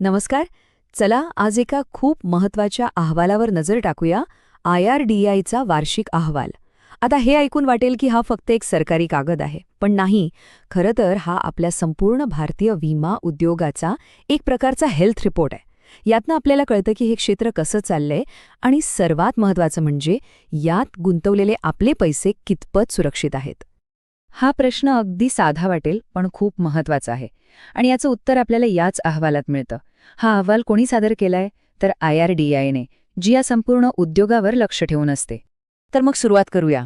नमस्कार. चला आज एका खूप महत्त्वाच्या अहवालावर नजर टाकूया आय आर डी आयचा वार्षिक अहवाल. आता हे ऐकून वाटेल की हा फक्त एक सरकारी कागद आहे पण नाही खरं तर हा आपल्या संपूर्ण भारतीय विमा उद्योगाचा एक प्रकारचा हेल्थ रिपोर्ट आहे. यातनं आपल्याला कळतं की हे क्षेत्र कसं चाललंय आणि सर्वात महत्वाचं म्हणजे यात गुंतवलेले आपले पैसे कितपत सुरक्षित आहेत. हा प्रश्न अगदी साधा वाटेल पण खूप महत्त्वाचा आहे. आणि याचं उत्तर आपल्याला याच अहवालात मिळतं. हा अहवाल कोणी सादर केलाय? तर आय आर डी आयने जी या संपूर्ण उद्योगावर लक्ष ठेवून असते. तर मग सुरुवात करूया.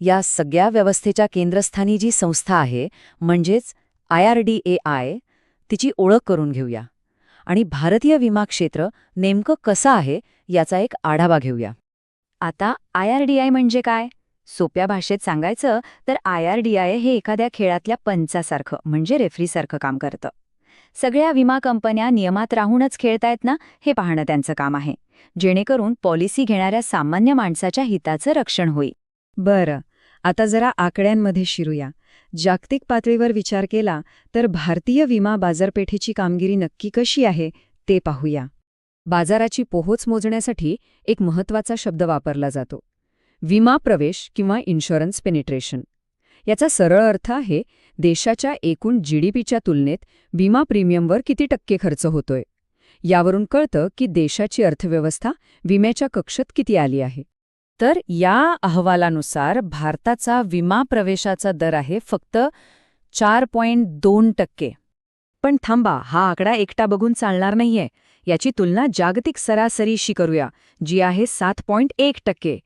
या सगळ्या व्यवस्थेच्या केंद्रस्थानी जी संस्था आहे म्हणजेच I R D A I तिची ओळख करून घेऊया. आणि भारतीय विमा क्षेत्र नेमकं कसं आहे याचा एक आढावा घेऊया. आता आय आर डी आय म्हणजे काय? सोप्या भाषेत सांगायचं तर आय आर डी आय हे एखाद्या खेळातल्या पंचासारखं म्हणजे रेफरीसारखं काम करतं. सगळ्या विमा कंपन्या नियमात राहूनच खेळतायत ना हे पाहणं त्यांचं काम आहे. जेणेकरून पॉलिसी घेणाऱ्या सामान्य माणसाच्या हिताचं रक्षण होईल. बरं आता जरा आकड्यांमध्ये शिरूया. जागतिक पातळीवर विचार केला तर भारतीय विमा बाजारपेठेची कामगिरी नक्की कशी आहे ते पाहूया. बाजाराची पोहोच मोजण्यासाठी एक महत्त्वाचा शब्द वापरला जातो. विमा प्रवेश किंवा इन्शुरन्स पेनिट्रेशन. याचा सरळ अर्थ आहे देशाच्या एकूण जी डी पीच्या तुलनेत विमा प्रीमियमवर किती टक्के खर्च होतोय? यावरून कळतं की देशाची अर्थव्यवस्था विम्याच्या कक्षात किती आली आहे. तर या अहवालानुसार भारताचा विमा प्रवेशाचा दर आहे फक्त चार पॉइंट दोन टक्के. पण थांबा हा आकडा एकटा बघून चालणार नाहीये. याची तुलना जागतिक सरासरीशी करूया जी आहे सात पॉइंट एक टक्के.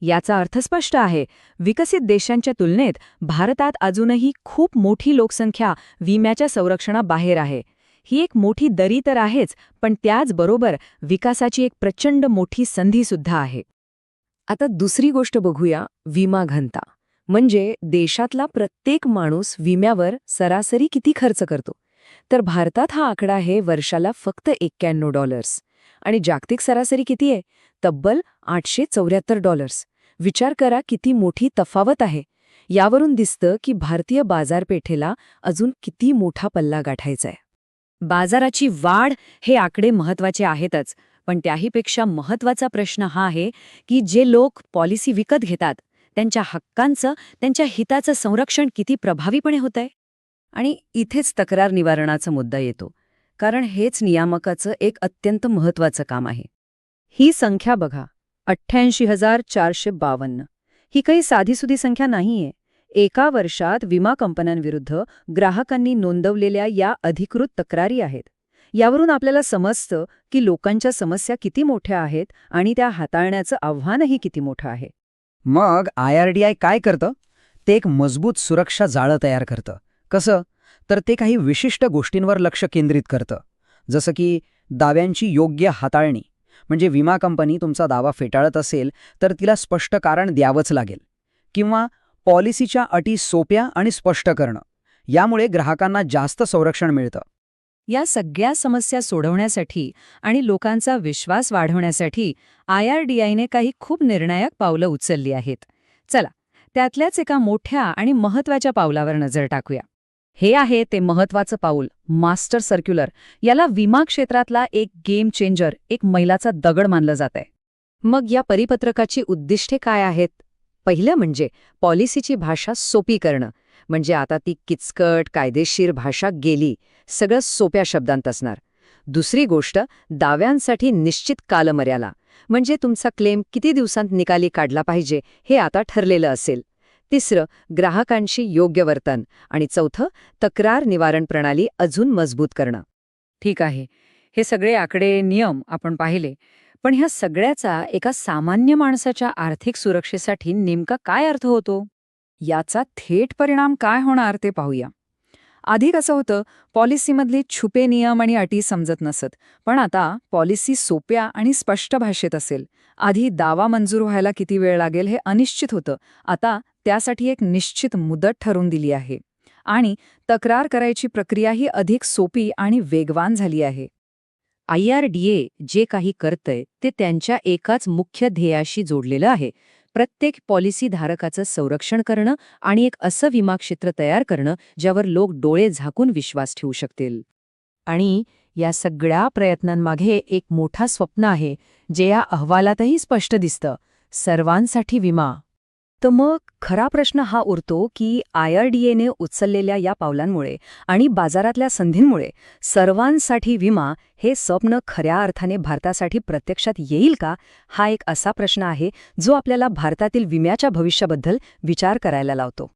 याचा अर्थ स्पष्ट आहे. विकसित देशांच्या तुलनेत भारतात अजूनही खूप मोठी लोकसंख्या विम्याच्या संरक्षणाबाहेर आहे. ही एक मोठी दरी तर आहेच पण त्याचबरोबर विकासाची एक प्रचंड मोठी संधीसुद्धा आहे. आता दुसरी गोष्ट बघूया विमा घनता. म्हणजे देशातला प्रत्येक माणूस विम्यावर सरासरी किती खर्च करतो? तर भारतात हा आकडा आहे वर्षाला फक्त एक्क्याण्णव डॉलर्स. आणि जागतिक सरासरी किती आहे? तब्बल आठशे चौऱ्याहत्तर डॉलर्स विचार करा किती मोठी तफावत आहे. यावरून दिसतं की भारतीय बाजारपेठेला अजून किती मोठा पल्ला गाठायचा आहे. बाजाराची वाढ हे आकडे महत्त्वाचे आहेतच पण त्याहीपेक्षा महत्त्वाचा प्रश्न हा आहे की जे लोक पॉलिसी विकत घेतात त्यांच्या हक्कांचं त्यांच्या हिताचं संरक्षण किती प्रभावीपणे होतंय? आणि इथेच तक्रार निवारणाचा मुद्दा येतो. कारण हेच नियामकाचं एक अत्यंत महत्वाचं काम आहे. ही संख्या बघा अठ्ठ्याऐंशी हजार चारशे बावन्न. ही काही साधीसुधी संख्या नाहीये. एका वर्षात विमा कंपन्यांविरुद्ध ग्राहकांनी नोंदवलेल्या या अधिकृत तक्रारी आहेत. यावरून आपल्याला समजतं की लोकांच्या समस्या किती मोठ्या आहेत आणि त्या हाताळण्याचं आव्हानही किती मोठं आहे. मग आय आर डी आय काय करतं? ते एक मजबूत सुरक्षा जाळं तयार करतं. कसं? तर ते काही विशिष्ट गोष्टींवर लक्ष केंद्रित करतं. जसं की दाव्यांची योग्य हाताळणी. म्हणजे विमा कंपनी तुमचा दावा फेटाळत असेल तर तिला स्पष्ट कारण द्यावंच लागेल. किंवा पॉलिसीच्या अटी सोप्या आणि स्पष्ट करणं. यामुळे ग्राहकांना जास्त संरक्षण मिळतं. या सगळ्या समस्या सोडवण्यासाठी आणि लोकांचा विश्वास वाढवण्यासाठी आय आर डी आयने काही खूप निर्णायक पावलं उचलली आहेत. चला त्यातल्याच एका मोठ्या आणि महत्त्वाच्या पावलावर नजर टाकूया. हे आहे ते महत्वाचं पाऊल मास्टर सर्क्युलर. याला विमा क्षेत्रातला एक गेम चेंजर एक मैलाचा दगड मानलं जात आहे मग या परिपत्रकाची उद्दिष्टे काय आहेत? पहिलं म्हणजे पॉलिसीची भाषा सोपी करणं. म्हणजे आता ती किचकट कायदेशीर भाषा गेली सगळं सोप्या शब्दांत असणार. दुसरी गोष्ट दाव्यांसाठी निश्चित कालमर्याला म्हणजे तुमचा क्लेम किती दिवसांत निकाली काढला पाहिजे हे आता ठरलेलं असेल. तिसरं ग्राहकांशी योग्य वर्तन. आणि चौथं तक्रार निवारण प्रणाली अजून मजबूत करणं. ठीक आहे. हे सगळे आकडे नियम आपण पाहिले. पण ह्या सगळ्याचा एका सामान्य माणसाच्या आर्थिक सुरक्षेसाठी नेमका काय अर्थ होतो? याचा थेट परिणाम काय होणार ते पाहूया. आधी कसं होतं पॉलिसीमधले छुपे नियम आणि अटी समजत नसत. पण आता पॉलिसी सोप्या आणि स्पष्ट भाषेत असेल. आधी दावा मंजूर व्हायला किती वेळ लागेल हे अनिश्चित होतं. आता त्यासाठी एक निश्चित मुदत ठरवून दिली आहे. आणि तक्रार करायची प्रक्रियाही अधिक सोपी आणि वेगवान झाली आहे. आय आर डी ए जे काही करतंय ते त्यांच्या एकाच मुख्य ध्येयाशी जोडलेलं आहे. प्रत्येक पॉलिसी धारकाचं संरक्षण करणं आणि एक असं विमा क्षेत्र तयार करणं ज्यावर लोक डोळे झाकून विश्वास ठेवू शकतील. आणि या सगळ्या प्रयत्नांमागे एक मोठा स्वप्न आहे जे या अहवालातही स्पष्ट दिसतं. सर्वांसाठी विमा. तर मग खरा प्रश्न हा उरतो की आय आर डी एने उचललेल्या या पावलांमुळे आणि बाजारातल्या संधींमुळे सर्वांसाठी विमा हे स्वप्न खऱ्या अर्थाने भारतासाठी प्रत्यक्षात येईल का हा एक असा प्रश्न आहे जो आपल्याला भारतातील विम्याच्या भविष्याबद्दल विचार करायला लावतो.